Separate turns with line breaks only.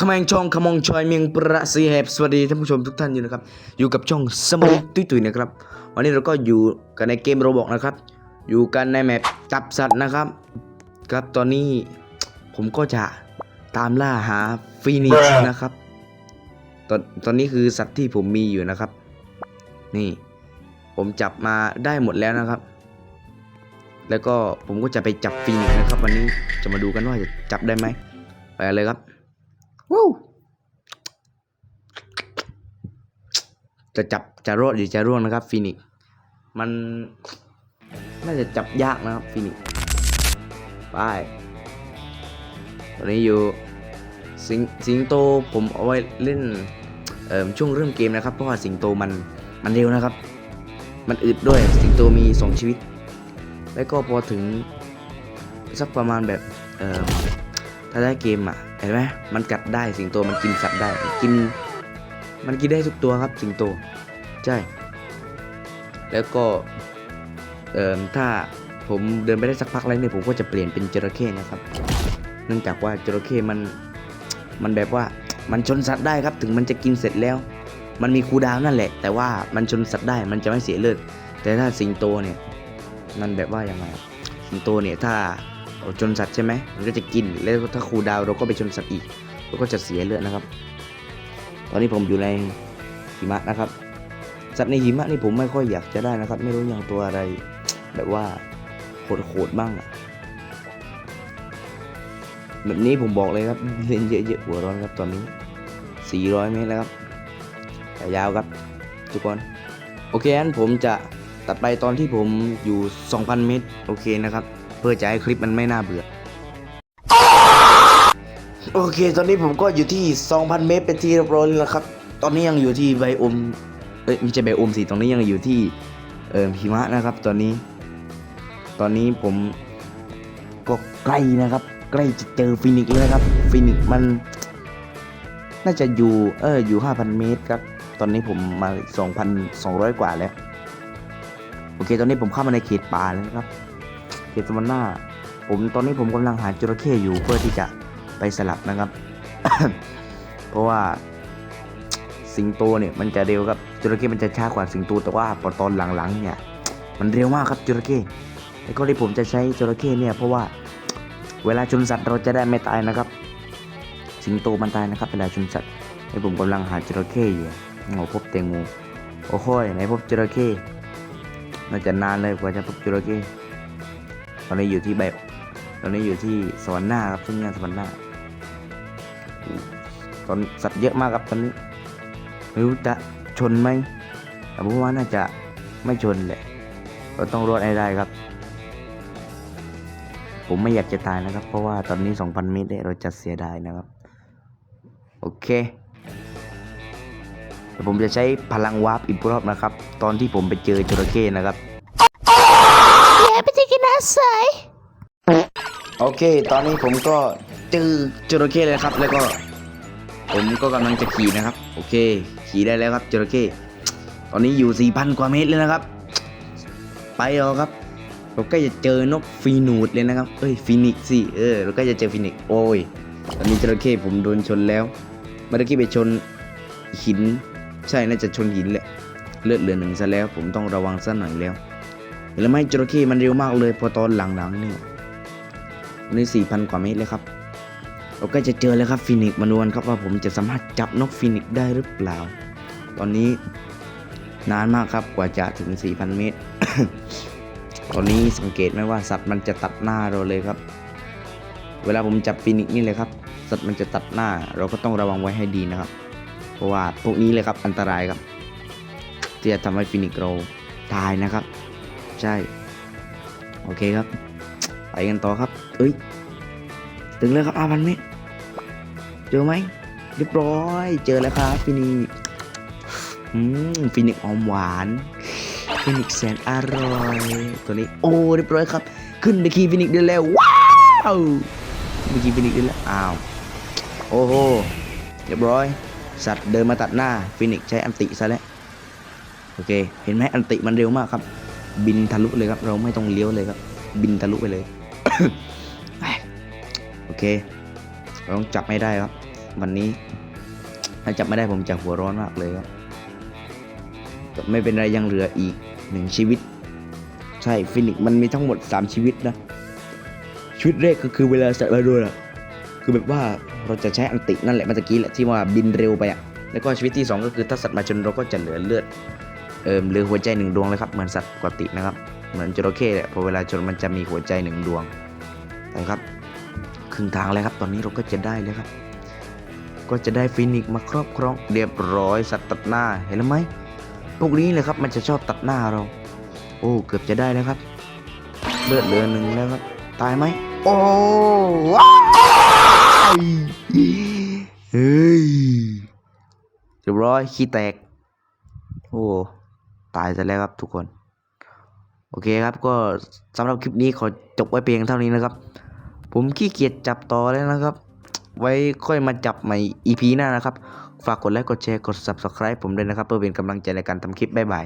ขมงช่องขมองชอยเมียงประสีแหบสวัสดีท่านผู้ชมทุกท่านอยู่นะครับ อยู่กับช่องสมองตุ้ยตุ้ยนะครับ วันนี้เราก็อยู่กันในเกมโรบอกนะครับ อยู่กันในแมปจับสัตว์นะครับ ครับตอนนี้ผมก็จะตามล่าหาฟีนิกซ์นะครับ ตอนตอนนี้คือสัตว์ที่ผมมีอยู่นะครับ นี่ ผมจับมาได้หมดแล้วนะครับ แล้วก็ผมก็จะไปจับฟีนิกซ์นะครับ วันนี้จะมาดูกันว่าจะจับได้ไหมไปเลยครับ วู้จะจับจะรอดหรือจะร่วงนะครับฟีนิกซ์มันน่าจะจับยากนะครับฟีนิกซ์ไปตอนนี้อยู่สิงสิงโตผมเอาไว้เล่นเอ่อช่วงเริ่มเกมนะครับ เพราะว่าสิงโตมันมันเร็วนะครับ มันอึดด้วยสิงโตมีสองชีวิต แล้วก็พอถึงสักประมาณแบบเอ่อถ้าได้เกมอะ เห็นไหมมันกัดได้สิงโตมันกินสัตว์ได้กิน มันกินได้ทุกตัวครับสิงโต ใช่ แล้วก็เอ่อถ้าผมเดินไปได้สักพักแล้วเนี่ยผมก็จะเปลี่ยนเป็นจระเข้นะครับ เนื่องจากว่าจระเข้มันมันแบบว่ามันชนสัตว์ได้ครับ ถึงมันจะกินเสร็จแล้ว มันมีคูดาวนั่นแหละ แต่ว่ามันชนสัตว์ได้มันจะไม่เสียเลือดแต่ถ้าสิงโตเนี่ยมันแบบว่ายังไงสิงโตเนี่ยถ้า ชนสัตว์ใช่ไหมมันก็จะกิน แล้วถ้าครูดาวเราก็ไปชนสัตว์อีกเราก็จะเสียเลือดนะครับ ตอนนี้ผมอยู่ในหิมะนะครับ สัตว์ในหิมะนี่ผมไม่ค่อยอยากจะได้นะครับ ไม่รู้อย่างตัวอะไร แบบว่าโหดๆบ้างอะแบบนี้ผมบอกเลยครับเล่นเยอะๆหัวร้อนครับตอนนี้ 400 เมตรแล้วครับแต่ยาวครับทุกคนโอเคงั้นผมจะตัดไปตอนที่ผมอยู่ 2,000 เมตร โอเคนะครับ เพื่อจะให้คลิปมันไม่น่าเบื่อ โอเค ตอนนี้ผมก็อยู่ที่ 2,000 เมตรเป็นที่เรียบร้อยแล้วครับ ตอนนี้ยังอยู่ที่ไบโอม เอ้ยไม่ใช่ไบโอมสิตรงนี้ยังอยู่ที่ เอ่อหิมะนะครับ ตอนนี้ ตอนนี้ผมก็ใกล้นะครับ ใกล้จะเจอฟินิกแล้วนะครับ ฟินิกมัน น่าจะอยู่ เออ อยู่ 5,000 เมตรครับ ตอนนี้ผมมา 2,200 กว่าแล้ว โอเค ตอนนี้ผมเข้ามาในเขตป่าแล้วครับ ตสมันนาผมตอนนี้ผมกำลังหาจระเข้อยู่เพื่อที่จะไปสลับนะครับ เพราะว่าสิงโตเนี่ยมันจะเร็วครับจระเข้มันจะช้ากว่าสิงโตแต่ว่าพอตอนหลังๆเนี่ย มันเร็วมากครับจระเข้แล้วก็ที่ผมจะใช้จระเข้เนี่ยเพราะว่าเวลาชนสัตว์เราจะได้ไม่ตายนะครับ สิงโตมันตายนะครับ เวลาชนสัตว์ให้ผมกำลังหาจระเข้อยู่โอ้พบแตงโมโอ้โหไหนพบจระเข้น่าจะนานเลยกว่าจะพบจระเข้ ตอนนี้อยู่ที่แบบตอนนี้อยู่ที่สวรรค์หน้าครับทุ่งหญ้าสวรรค์หน้าตอนสัตว์เยอะมากครับตอนนี้ไม่รู้จะชนไหมแต่ผมว่าน่าจะไม่ชนแหละเราต้องรอดให้ได้ครับ ผมไม่อยากจะตายนะครับ เพราะว่าตอนนี้ 2,000 เมตรเนี่ยเราจะเสียดายนะครับ โอเคผมจะใช้พลังวาร์ปอีกรอบนะครับ ตอนที่ผมไปเจอจระเข้นะครับ
ไปกินอาศัย
โอเค ตอนนี้ผมก็เจอจระเข้เลยครับ แล้วก็ ผมก็กำลังจะขี่นะครับ โอเค ขี่ได้แล้วครับจระเข้ตอนนี้อยู่ 4,000 กว่าเมตรเลยนะครับ ไปเอาครับ เราใกล้จะเจอนกฟีนูดเลยนะครับเอ้ยฟีนิกซ์สิเออเราใกล้จะเจอฟีนิกซ์โอ้ยตอนนี้จระเข้ผมโดนชนแล้วเมื่อกี้ไปชนหิน ใช่น่าจะชนหินแหละเลือดเหลือหนึ่งซะแล้ว ผมต้องระวังซะหน่อยแล้ว แล้วไหมจระเข้มันเร็วมากเลยพอตอนหลังๆเนี่ยในี่สี่พันกว่าเมตรเลยครับ เรากล้จะเจอแล้วครับฟีนิกมาดูกันครับว่าผมจะสามารถจับนกฟีนิกได้หรือเปล่า ตอนนี้นานมากครับกว่าจะถึง 4,000 เมตร ตอนนี้สังเกตไหมว่าสัตว์มันจะตัดหน้าเราเลยครับ เวลาผมจับฟีนิกนี่เลยครับ สัตว์มันจะตัดหน้า เราก็ต้องระวังไว้ให้ดีนะครับ เพราะว่าพวกนี้เลยครับอันตรายครับที่จะทำให้ฟีนิกเราตายนะครับ ใช่ โอเคครับ ไปกันต่อครับ เอ้ย ถึงแล้วครับอาพันเมตรเจอไหมเรียบร้อย เจอแล้วครับฟินิกอืมฟินิกอมหวานฟินิกแสนอร่อย ตัวนี้ โอ้ เรียบร้อยครับ ขึ้นไปขี่ฟินิกได้แล้ว ว้าวไปขี่ฟินิกได้แล้ว อ้าว โอ้โห เรียบร้อย สัตว์เดินมาตัดหน้า ฟินิกใช้อันติซะแล้ว โอเค เห็นไหมอันติมันเร็วมากครับ บินทะลุเลยครับ เราไม่ต้องเลี้ยวเลยครับ บินทะลุไปเลย โอเค เราต้องจับไม่ได้ครับ วันนี้ ถ้าจับไม่ได้ผมจะหัวร้อนมากเลยครับไม่เป็นไรยังเหลืออีกหนึ่งชีวิต ใช่ฟินิกมันมีทั้งหมด 3 ชีวิตนะ ชีวิตแรกก็คือเวลาสัตว์มาโดนอะคือแบบว่าเราจะใช้อันตินั่นแหละเมื่อกี้แหละที่ว่าบินเร็วไปอะแล้วก็ชีวิตที่ 2 ก็คือถ้าสัตว์มาชนเราก็จะเหลือเลือด เอิมเหลือหัวใจหนึ่งดวงเลยครับเหมือนสัตว์ปกตินะครับ เหมือนจระเข้แหละพอเวลาชนมันจะมีหัวใจหนึ่งดวงนะครับครึ่งทางแล้วครับ ตอนนี้เราก็จะได้แล้วครับ ก็จะได้ฟินิกซ์มาครอบครองเรียบร้อยสัตว์ตัดหน้าเห็นแล้วไหมพวกนี้เลยครับมันจะชอบตัดหน้าเรา โอ้เกือบจะได้แล้วครับเลือดเหลือหนึ่งแล้วครับตายไหมโอ้ว้ายเฮ้ยเรียบร้อยขี้แตก โอ้ ตายซะแล้วครับทุกคน โอเคครับก็สำหรับคลิปนี้ขอจบไว้เพียงเท่านี้นะครับ ผมขี้เกียจจับต่อแล้วนะครับ ไว้ค่อยมาจับใหม่ EP หน้านะครับ ฝากกดไลค์กดแชร์กด Subscribe ผมด้วยนะครับ เพื่อเป็นกำลังใจในการทำคลิปบ๊ายบาย